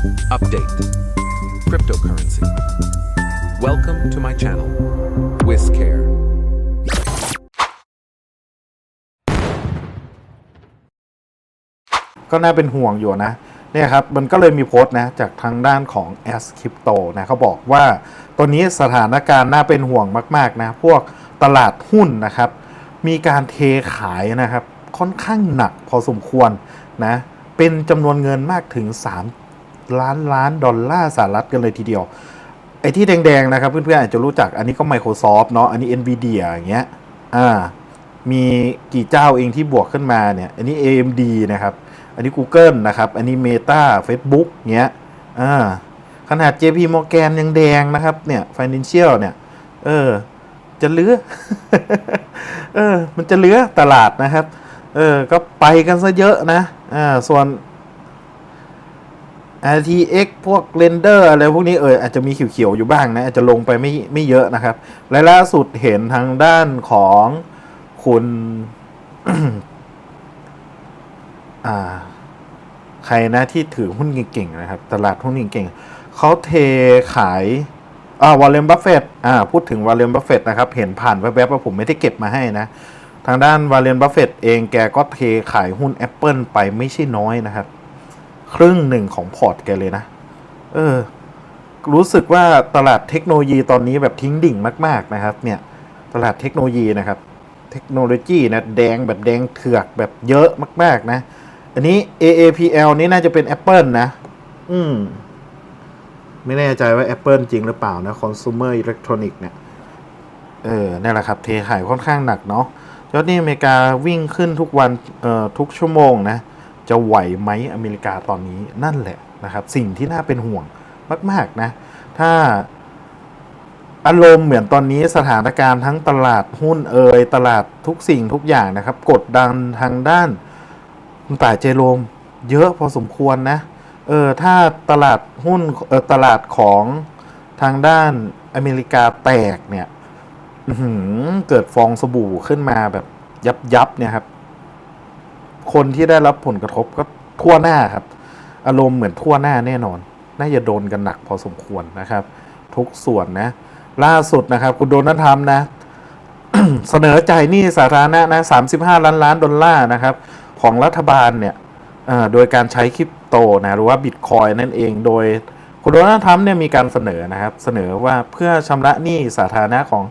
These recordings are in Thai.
Update Cryptocurrency. Welcome to my channel, WizCare. ก็น่าเป็นห่วงอยู่นะเนี่ยครับมันก็เลยมีโพสต์นะจากทางด้านของ s Crypto นะเขาบอกว่าตัวนี้สถานการณ์น่าเป็นห่วงมาก ๆ นะ พวกตลาดหุ้นนะครับ มีการเทขายนะครับ ค่อนข้างหนักพอสมควรนะ เป็นจำนวนเงินมากถึง ล้านล้านดอลลาร์สหรัฐกันเลยทีเดียว ไอ้ที่แดงๆนะครับเพื่อนๆอาจจะรู้จักอันนี้ก็ Microsoft เนาะอันนี้ Nvidia อย่างเงี้ยอ่ามีกี่เจ้าเองที่บวกขึ้นมาเนี่ยอันนี้ AMD นะครับ อันนี้ Google นะครับ อันนี้ Meta Facebook เงี้ยอ่าขนาด JP Morgan ยังแดงนะครับเนี่ย Financial เนี่ยเออจะเลือเออ มันจะเลือตลาดนะครับ เออ ก็ไปกันซะเยอะนะ อ่า ส่วน RTX พวก Render อะไรพวกนี้เอออาจจะมีเขียวๆอยู่บ้างนะ อาจจะลงไปไม่ไม่เยอะนะครับ และล่าสุดเห็นทางด้านของคุณอ่า ใครนะที่ถือหุ้นเก่งๆนะครับ ตลาดหุ้นเก่งๆเขาเทขายอ่าวอลเลนบัฟเฟตอ่าพูดถึงวอลเลนบัฟเฟตนะครับ เห็นผ่านแวบๆว่าผมไม่ได้เก็บมาให้นะ ทางด้านวอลเลนบัฟเฟตเองแกก็เทขายหุ้น Apple ไปไม่ใช่น้อยนะครับ ครึ่งหนึ่งของพอร์ตแกเลยนะ เออ รู้สึกว่าตลาดเทคโนโลยีตอนนี้แบบทิ้งดิ่งมาก ๆ นะครับ เนี่ย ตลาดเทคโนโลยีนะครับ เทคโนโลยีนะแดงแบบแดงเถือกแบบเยอะมาก ๆ นะ อันนี้ AAPL นี่น่าจะเป็น Apple นะ อืม ไม่แน่ใจว่า Apple จริงหรือเปล่านะ Consumer Electronic เนี่ย เออนั่นแหละครับ เทขายค่อนข้างหนักเนาะยอดนี้อเมริกาวิ่งขึ้นทุกวันเอ่อทุกชั่วโมงนะ จะไหวไหมอเมริกาตอนนี้นั่นแหละนะครับ สิ่งที่น่าเป็นห่วงมาก ๆ นะ ถ้าอารมณ์เหมือนตอนนี้สถานการณ์ทั้งตลาดหุ้นเอ่ยตลาดทุกสิ่งทุกอย่างนะครับ กดดันทางด้านคุณป่าเจโรมเยอะพอสมควรนะเออถ้าตลาดหุ้นเออตลาดของทางด้านอเมริกาแตกเนี่ยเกิดฟองสบู่ขึ้นมาแบบยับยับเนี่ยครับ คนที่ได้รับผลกระทบก็ทั่วหน้าครับ อารมณ์เหมือนทั่วหน้าแน่นอน น่าจะโดนกันหนักพอสมควรนะครับ ทุกส่วนนะ ล่าสุดนะครับ คุณโดนัลด์ทรัมป์นะเสนอจ่ายหนี้สาธารณะนะส35 ล้านล้านดอลลาร์นะครับ ของรัฐบาลเนี่ยโดยการใช้คริปโตนะหรือว่าบิตคอยนั่นเองโดยคุณโดนัลด์ทรัมป์เนี่ยมีการเสนอนะครับ เสนอว่าเพื่อชำระหนี้สาธารณะของ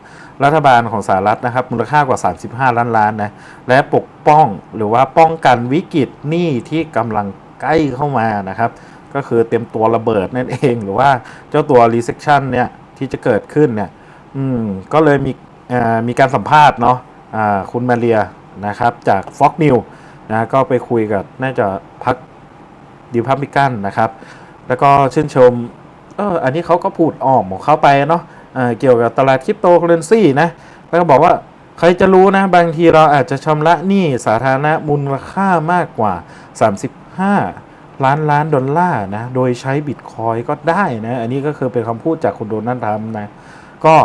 รัฐบาลของสหรัฐนะครับมูลค่ากว่า 35 ล้านล้านนะและปกป้องหรือว่าป้องกันวิกฤตหนี้ที่กำลังใกล้เข้ามานะครับก็คือเตรียมตัวระเบิดนั่นเองหรือว่าเจ้าตัว recession เนี่ยที่จะเกิดขึ้นเนี่ยอืมก็เลยมีมีการสัมภาษณ์เนาะคุณมาเรียนะครับจาก Fox News นะก็ไปคุยกับน่าจะพักดิพับมิกันนะครับ แล้วก็ชื่นชมเอออันนี้เขาก็พูดอ้อมของเขาไปเนาะ เกี่ยวกับตลาดคริปโตเคอเรนซีนะแล้วก็บอกว่าใครจะรู้นะ บางทีเราอาจจะชำระหนี้สาธารณะมูลค่ามากกว่า 35 ล้านล้านดอลลาร์นะ โดยใช้บิตคอยก็ได้นะ อันนี้ก็คือเป็นคำพูดจากคุณโดนัลด์ทรัมป์นะ ก็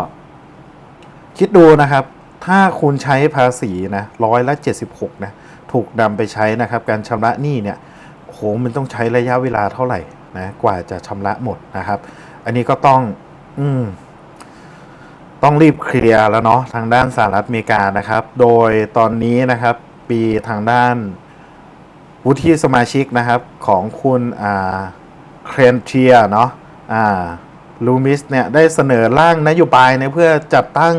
คิดดูนะครับ ถ้าคุณใช้ภาษีนะร้อยละ76 นะ ถูกนำไปใช้นะครับ การชำระหนี้เนี่ยโหมันต้องใช้ระยะเวลาเท่าไหร่นะ กว่าจะชำระหมดนะครับ อันนี้ก็ต้อง อืม ต้องรีบเคลียร์แล้วเนาะทางด้านสหรัฐอเมริกานะครับ โดยตอนนี้นะครับปีทางด้านวุฒิสมาชิกนะครับของคุณอ่าเครนเทียเนาะอ่าลูมิสเนี่ยได้เสนอร่างนโยบายนะเพื่อจัดตั้ง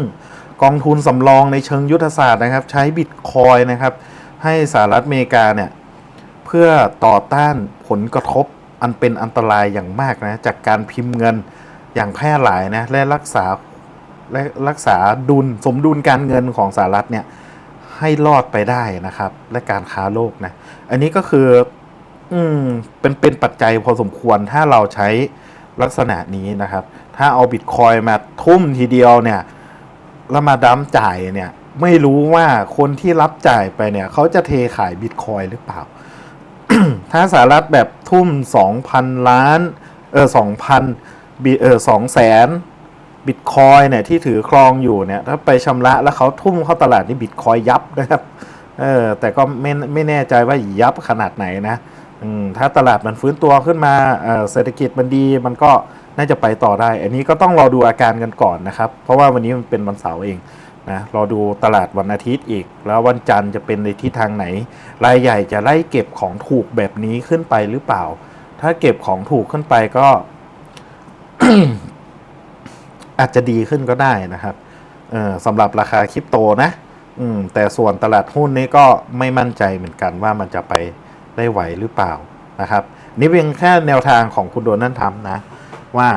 กองทุนสำรองในเชิงยุทธศาสตร์นะครับ ใช้บิตคอยนะครับ ให้สหรัฐอเมริกาเนี่ย เพื่อต่อต้านผลกระทบอันเป็นอันตรายอย่างมากนะ จากการพิมพ์เงินอย่างแพร่หลายนะ และรักษา และรักษาดุลสมดุลการเงินของสหรัฐเนี่ยให้รอดไปได้นะครับ และการค้าโลกนะ อันนี้ก็คือ อืมเป็นเป็นปัจจัยพอสมควรถ้าเราใช้ลักษณะนี้นะครับ ถ้าเอาบิตคอยมาทุ่มทีเดียวเนี่ยแล้วมาดั้มจ่ายเนี่ย ไม่รู้ว่าคนที่รับจ่ายไปเนี่ย เขาจะเทขายบิตคอยหรือเปล่า ถ้าสหรัฐแบบทุ่ม 2,000 ล้าน เออ2,000บิเออ2แสน บิตคอยเนี่ยที่ถือครองอยู่เนี่ยถ้าไปชำระแล้วเขาทุ่มเข้าตลาดนี่บิตคอยยับนะครับเออแต่ก็ไม่ไม่แน่ใจว่ายับขนาดไหนนะถ้าตลาดมันฟื้นตัวขึ้นมาเเศรษฐกิจมันดีมันก็น่าจะไปต่อได้ อันนี้ก็ต้องรอดูอาการกันก่อนนะครับ เพราะว่าวันนี้มันเป็นวันเสาร์เองนะรอดูตลาดวันอาทิตย์อีก แล้ววันจันทร์จะเป็นในทิศทางไหน รายใหญ่จะไล่เก็บของถูกแบบนี้ขึ้นไปหรือเปล่า ถ้าเก็บของถูกขึ้นไปก็ อาจจะดีขึ้นก็ได้นะครับสำหรับราคาคริปโตนะแต่ส่วนตลาดหุ้นนี่ก็ไม่มั่นใจเหมือนกันว่ามันจะไปได้ไหวหรือเปล่านะครับ นี่เพียงแค่แนวทางของคุณโดนัลด์ทรัมป์นะ ว่า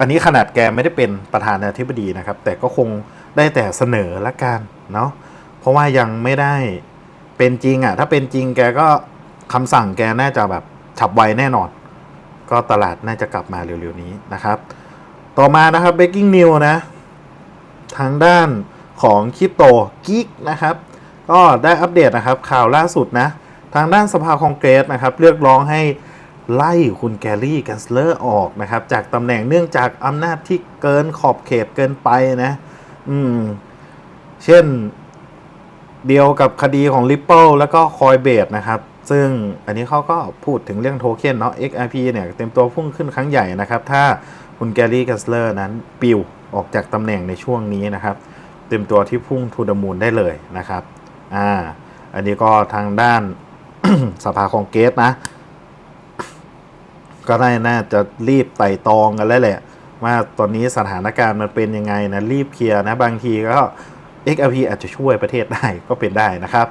อันนี้ขนาดแกไม่ได้เป็นประธานาธิบดีนะครับ แต่ก็คงได้แต่เสนอละกันเนาะเพราะว่ายังไม่ได้เป็นจริงอะ่ะ ถ้าเป็นจริงแกก็คำสั่งแกน่าจะแบบฉับไวแน่นอน ก็ตลาดน่าจะกลับมาเร็วๆนี้นะครับ ต่อมานะครับ breaking news นะ ทางด้านของคริปโตกิกนะครับ ก็ได้อัปเดตนะครับข่าวล่าสุดนะ ทางด้านสภาคองเกรสนะครับ เรียกร้องให้ไล่คุณแกรี่แกนสเลอร์ออกนะครับ จากตำแหน่งเนื่องจากอำนาจที่เกินขอบเขตเกินไปนะ อืม เช่นเดียวกับคดีของ Ripple แล้วก็ Coinbase นะครับ ซึ่งอันนี้เขาก็พูดถึงเรื่องโทเค็นเนาะ XRP เนี่ย เต็มตัวพุ่งขึ้นครั้งใหญ่นะครับ ถ้า คุณแกรี่กนสเลอร์นั้นปิวออกจากตำแหน่งในช่วงนี้นะครับ เต็มตัวที่พุ่งทูดมูลได้เลยนะครับอ่าอันนี้ก็ทางด้านสภาคองเกรสนะ ก็ได้น่าจะรีบไต่ตองกันแล้วแหละ ว่าตอนนี้สถานการณ์มันเป็นยังไงนะรีบเคลียร์นะ บางทีก็ XRP อาจจะช่วยประเทศได้ก็เป็นได้นะครับ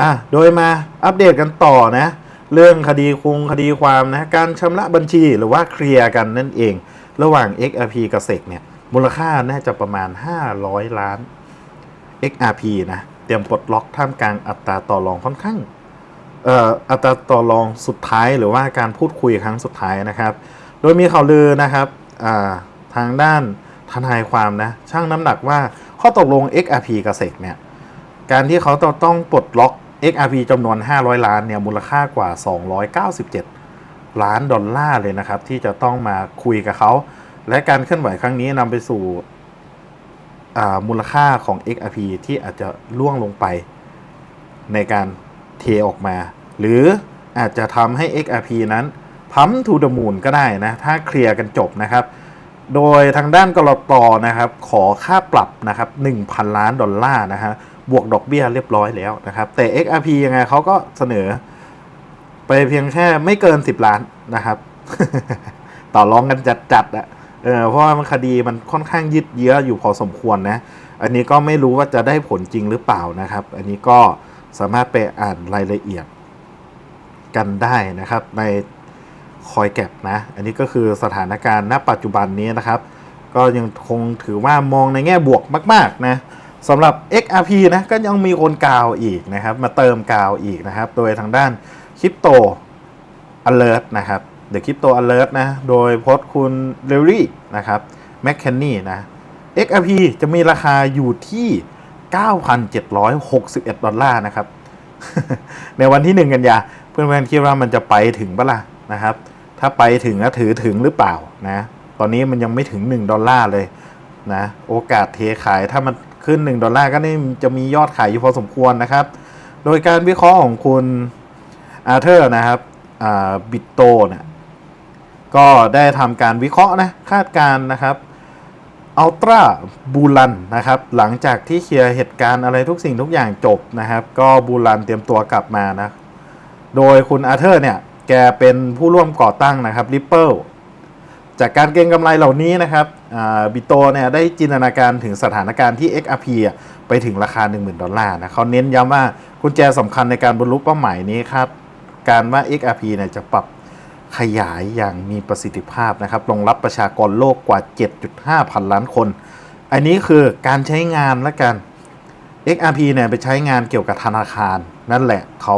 อะโดยมาอัปเดตกันต่อนะ เรื่องคดีคุงคดีความนะ การชำระบัญชีหรือว่าเคลียร์กันนั่นเอง ระหว่าง XRP กับเซกเนี่ย มูลค่าน่าจะประมาณ 500 ล้าน XRP นะ เตรียมปลดล็อกท่ามกลางอัตราต่อรองค่อนข้างเอ่ออัตราต่อรองสุดท้ายหรือว่าการพูดคุยครั้งสุดท้ายนะครับ โดยมีข่าวลือนะครับอ่าทางด้านทนายความนะช่างน้ำหนักว่าข้อตกลง XRP กับเซกเนี่ย การที่เขาต้องปลดล็อก XRP จำนวน 500 ล้านเนี่ยมูลค่ากว่า 297 ล้านดอลลาร์เลยนะครับ ที่จะต้องมาคุยกับเขา และการเคลื่อนไหวครั้งนี้นำไปสู่มูลค่าของ XRP ที่อาจจะล่วงลงไปในการเทออกมา หรืออาจจะทำให้ XRP นั้นพัมทูดมูลก็ได้นะ ถ้าเคลียร์กันจบนะครับ โดยทางด้านกรตนะครับ ขอค่าปรับนะครับ 1,000 ล้านดอลลาร์นะฮะบวกดอกเบี้ยเรียบร้อยแล้วนะครับ แต่ XRP ยังไงเขาก็เสนอ ไปเพียงแค่ไม่เกิน10ล้านนะครับ ต่อรองกันจัดๆอะเออเพราะว่ามันคดีมันค่อนข้างยืดเยื้ออยู่พอสมควรนะ อันนี้ก็ไม่รู้ว่าจะได้ผลจริงหรือเปล่านะครับ อันนี้ก็สามารถไปอ่านรายละเอียดกันได้นะครับ ในคอยแก็บนะ อันนี้ก็คือสถานการณ์ณปัจจุบันนี้นะครับ ก็ยังคงถือว่ามองในแง่บวกมาก ๆ นะสำหรับ XRP นะก็ยังมีคนกาวอีกนะครับ มาเติมกาวอีกนะครับ โดยทางด้าน คริปโต alert นะครับ The Crypto Alert นะ โดยโพสคุณเรลลี่นะครับแมคเคนนี่นะ XRP จะมีราคาอยู่ที่ 9,761 ดอลลาร์นะครับ ในวันที่ 1 กันยา เพื่อนๆคิดว่ามันจะไปถึงปะล่ะนะครับ ถ้าไปถึงก็ถือถึงหรือเปล่านะ ตอนนี้มันยังไม่ถึง 1 ดอลลาร์เลยนะ โอกาสเทขายถ้ามันขึ้น 1 ดอลลาร์ก็นี่จะมียอดขายอยู่พอสมควรนะครับ โดยการวิเคราะห์ของคุณ อาเธอร์นะครับบิตโตเนี่ยก็ได้ทำการวิเคราะห์นะคาดการณ์นะครับอัลตราบูลันนะครับหลังจากที่เคลียร์เหตุการณ์อะไรทุกสิ่งทุกอย่างจบนะครับ ก็บูลันเตรียมตัวกลับมานะโดยคุณอาเธอร์เนี่ยแกเป็นผู้ร่วมก่อตั้งนะครับ Ripple จากการเก็งกำไรเหล่านี้นะครับบิโตเนี่ยได้จินตนาการถึงสถานการณ์ที่ XRP ไปถึงราคา 10,000 ดอลลาร์นะเขาเน้นย้ำว่ากุญแจสำคัญในการบรรลุเป้าหมายนี้ครับ การว่า XRP เนี่ยจะปรับขยายอย่างมีประสิทธิภาพนะครับรองรับประชากรโลกกว่า 7.5 พันล้านคน อันนี้คือการใช้งานและกัน XRP เนี่ยไปใช้งานเกี่ยวกับธนาคาร นั่นแหละเขา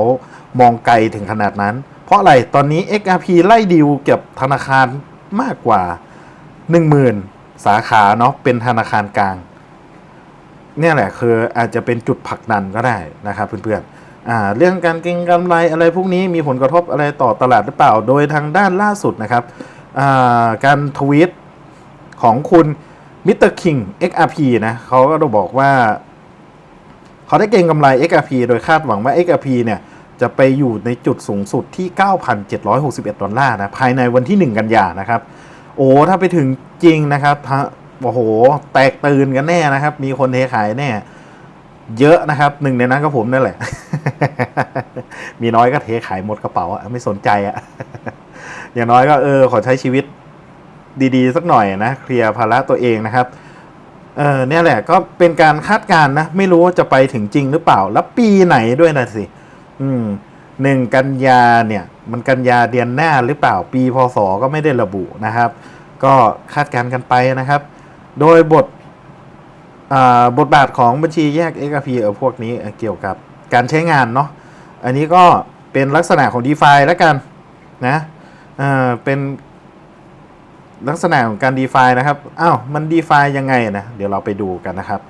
มองไกลถึงขนาดนั้น เพราะอะไรตอนนี้ XRP ไล่ดีลเกับธนาคารมากกว่า 10,000 สาขาเนาะเป็นธนาคารกลาง เนี่ยแหละคืออาจจะเป็นจุดผลักดันก็ได้นะครับเพื่อนๆ เรื่องการเก็งกำไรอะไรพวกนี้มีผลกระทบอะไรต่อตลาดหรือเปล่า โดยทางด้านล่าสุดนะครับาการทวีตของคุณมิสเตอร์คิง XRP นะเขาก็บอกว่า เขาได้เก็งกำไร XRP โดยคาดหวังว่า XRP เนี่ยจะไปอยู่ในจุดสูงสุดที่ 9,761 ดอลลาร์นะภายในวันที่ 1 กันยานะครับ โอ้ถ้าไปถึงจริงนะครับโอ้โห แตกตื่นกันแน่นะครับ มีคนเทขายแน่ เยอะนะครับหนึ่งในนั้นก็ผมนั่นแหละ มีน้อยก็เทขายหมดกระเป๋าอะไม่สนใจอะอย่างน้อยก็เออ ขอใช้ชีวิตดีๆ สักหน่อยนะเคลียร์ภาระตัวเองนะครับเออเนี่ยแหละก็เป็นการคาดการณ์นะ ไม่รู้ว่าจะไปถึงจริงหรือเปล่า แล้วปีไหนด้วยนะสิ อืมหนึ่งกันยาเนี่ย มันกันยาเดือนหน้าหรือเปล่าปีพศก็ไม่ได้ระบุนะครับ ก็คาดการณ์กันไปนะครับ โดยบท บทบาทของบัญชีแยก XRP เออพวกนี้เกี่ยวกับการใช้งานเนาะอันนี้ก็เป็นลักษณะของ d e f i แล้วกันนะเออเป็นลักษณะของการ d e f i นะครับอ้าวมัน d e f i ยังไงนะเดี๋ยวเราไปดูกันนะครับ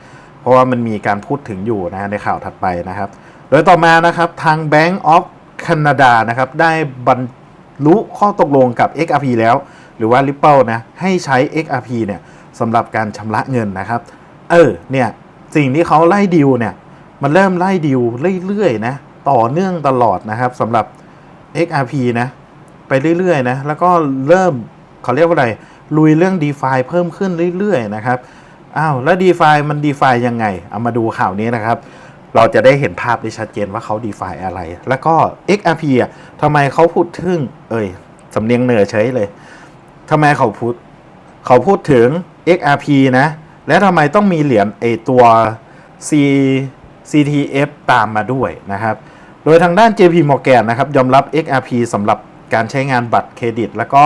เพราะว่ามันมีการพูดถึงอยู่นะในข่าวถัดไปนะครับ โดยต่อมานะครับทาง Bank of Canada นะครับได้บรรลุข้อตกลงกับ XRP แล้ว หรือว่า Ripple นะให้ใช้ XRP เนี่ยสำหรับการชำระเงินนะครับ เออเนี่ยสิ่งที่เขาไล่ดิวเนี่ยมันเริ่มไล่ดิวเรื่อยๆนะต่อเนื่องตลอดนะครับสำหรับ XRP นะไปเรื่อยๆนะแล้วก็เริ่มเขาเรียกว่าอะไรลุยเรื่อง d e f i เพิ่มขึ้นเรื่อยๆนะครับอ้าวแล้ว d e f i มัน d e f i ยังไง เอามาดูข่าวนี้นะครับ เราจะได้เห็นภาพได้ชัดเจนว่าเขา d e f i อะไร แล้วก็ XRP อะทำไมเขาพูดถึงเอ่ยสำเนียงเหนือเฉยเลยทำไมเขาพูดเขาพูดถึง XRP นะ และทำไมต้องมีเหรียญไอตัว C CTF ตามมาด้วยนะครับ โดยทางด้าน JP Morgan นะครับยอมรับ XRP สำหรับการใช้งานบัตรเครดิต แล้วก็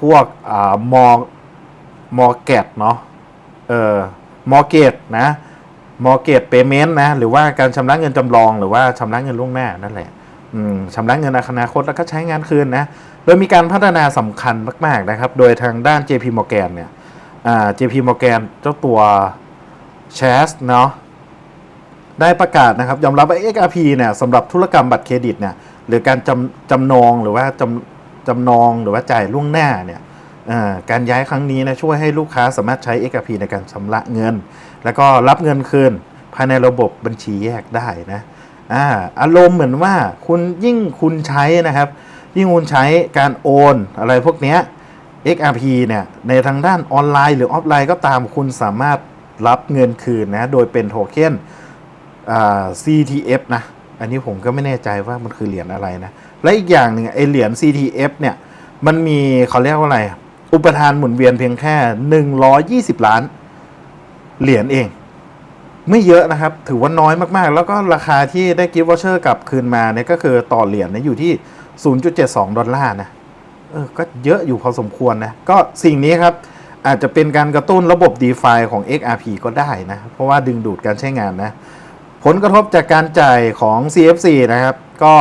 พวกมอมอเกตเนาะเออมอเกตนะมอเกตเปเมนต์นะ หรือว่าการชำระเงินจำลอง หรือว่าชำระเงินล่วงหน้านั่นแหละชำระเงินในอนาคตแล้วก็ใช้งานคืนนะ โดยมีการพัฒนาสำคัญมาก ๆ นะครับ โดยทางด้าน JP Morgan เนี่ย JP Morgan เจ้าตัว c h a s เนาะได้ประกาศนะครับยอมรับว่า XRP เนี่ยสำหรับธุรกรรมบัตรเครดิตเนี่ยหรือการจำจำนองหรือว่าจำจำนองหรือว่าจ่ายล่วงหน้าเนี่ยการย้ายครั้งนี้นะช่วยให้ลูกค้าสามารถใช้ XRP ในการชำระเงิน แล้วก็รับเงินคืนภายในระบบบัญชีแยกได้นะอ่าอารมณ์เหมือนว่าคุณยิ่งคุณใช้นะครับ ยิ่งคุณใช้การโอนอะไรพวกเนี้ย XRP เนี่ยในทางด้านออนไลน์หรือออฟไลน์ก็ตามคุณสามารถรับเงินคืนนะโดยเป็นโทเค็น CTF นะ อันนี้ผมก็ไม่แน่ใจว่ามันคือเหรียญอะไรนะ และอีกอย่างหนึ่งไอเหรียญ CTF เนี่ยมันมีเขาเรียกว่าอะไร อุปทานหมุนเวียนเพียงแค่ 120 ล้าน เหรียญเอง ไม่เยอะนะครับ ถือว่าน้อยมากๆ แล้วก็ราคาที่ได้กิฟต์วอเชอร์กลับคืนมาเนี่ยก็คือต่อเหรียญเนี่ยอยู่ที่ 0.72 ดอลลาร์นะ ออก็เยอะอยู่พอสมควรนะ ก็สิ่งนี้ครับ อาจจะเป็นการกระตุ้นระบบ d e f i ของ XRP ก็ได้นะ เพราะว่าดึงดูดการใช้งานนะ ผลกระทบจากการจ่ายของ CFC นะครับ ก็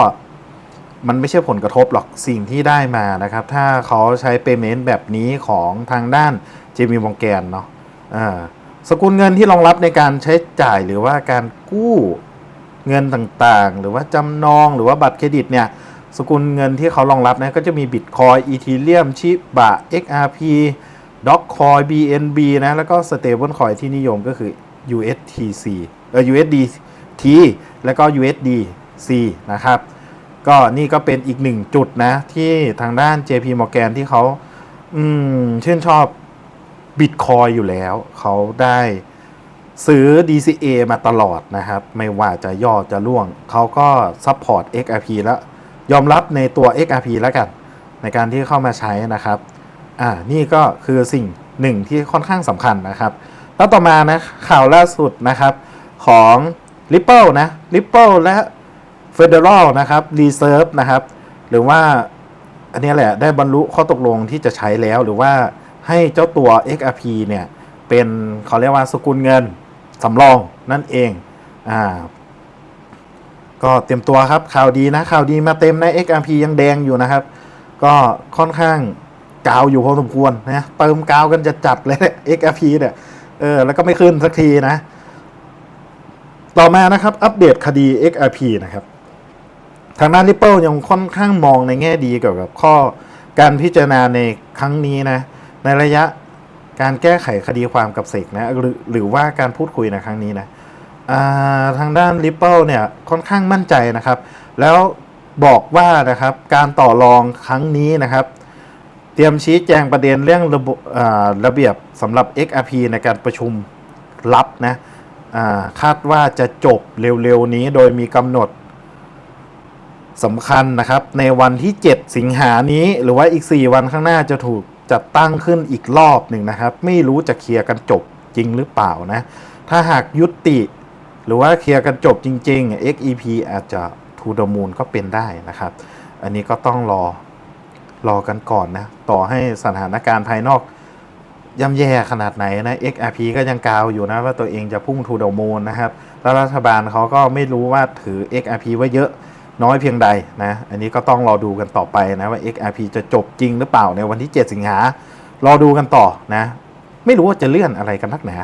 มันไม่ใช่ผลกระทบหรอกสิ่งที่ได้มานะครับ ถ้าเขาใช้ payment แบบนี้ของทางด้าน JP Morgan เนาะสกุลเงินที่รองรับในการใช้จ่ายหรือว่าการกู้เงินต่างๆ หรือว่าจำนองหรือว่าบัตรเครดิตเนี่ย สกุลเงินที่เขารองรับนะก็จะมี Bitcoin Ethereum Shiba XRP Dogecoin BNB นะ แล้วก็ Stablecoin ที่นิยมก็คือ USTC เออ USDT แล้วก็ USDC นะครับ ก็นี่ก็เป็นอีกหนึ่งจุดนะ ที่ทางด้าน JP Morgan ที่เขาอืมชื่นชอบ Bitcoin อยู่แล้ว เขาได้ซื้อ DCA มาตลอดนะครับ ไม่ว่าจะย่อจะล่วง เขาก็ซัพพอร์ต XRP แล้ว ยอมรับในตัว XRP แล้วกันในการที่เข้ามาใช้นะครับอ่านี่ก็คือสิ่งหนึ่งที่ค่อนข้างสำคัญนะครับ แล้วต่อมานะข่าวล่าสุดนะครับของ Ripple นะ Ripple และ Federal นะครับ Reserve นะครับ หรือว่าอันนี้แหละได้บรรลุข้อตกลงที่จะใช้แล้วหรือว่าให้เจ้าตัว XRP เนี่ยเป็นเขาเรียกว่าสกุลเงินสำรองนั่นเองอ่า ก็เตรียมตัวครับข่าวดีนะข่าวดีมาเต็มนะ XRP ยังแดงอยู่นะครับ ก็ค่อนข้างกาวอยู่พอสมควรนะเติมกาวกันจะจัดเลย XRP เนี่ยเออแล้วก็ไม่ขึ้นสักทีนะ ต่อมานะครับ อัปเดตคดี XRP นะครับ ทางด้าน Ripple ยังค่อนข้างมองในแง่ดีเกี่ยวกับข้อการพิจารณาในครั้งนี้นะ ในระยะการแก้ไขคดีความกับเสกนะหรือหรือว่าการพูดคุยในครั้งนี้นะ ทางด้าน Ripple เนี่ยค่อนข้างมั่นใจนะครับ แล้วบอกว่านะครับการต่อรองครั้งนี้นะครับ เตรียมชี้แจงประเด็นเรื่องระบระเบียบสำหรับ XRP ในการประชุมลับนะคาดว่าจะจบเร็วๆนี้โดยมีกำหนดสำคัญนะครับ ในวันที่ 7 สิงหานี้หรือว่าอีก 4 วันข้างหน้าจะถูกจัดตั้งขึ้นอีกรอบหนึ่งนะครับ ไม่รู้จะเคลียร์กันจบจริงหรือเปล่านะ ถ้าหากยุติ หรือว่าเคลียร์กันจบจริง ๆ XEP อาจจะ to the moon ก็เป็นได้นะครับ อันนี้ก็ต้องรอรอกันก่อนนะ ต่อให้สถานการณ์ภายนอกย่ำแย่ขนาดไหนนะ XRP ก็ยังกาวอยู่นะว่าตัวเองจะพุ่ง to the moon นะครับ แล้วรัฐบาลเขาก็ไม่รู้ว่าถือ XRP ไว้เยอะน้อยเพียงใดนะ อันนี้ก็ต้องรอดูกันต่อไปนะว่า XRP จะจบจริงหรือเปล่าในวันที่ 7 สิงหารอดูกันต่อนะ ไม่รู้ว่าจะเลื่อนอะไรกันนักหนา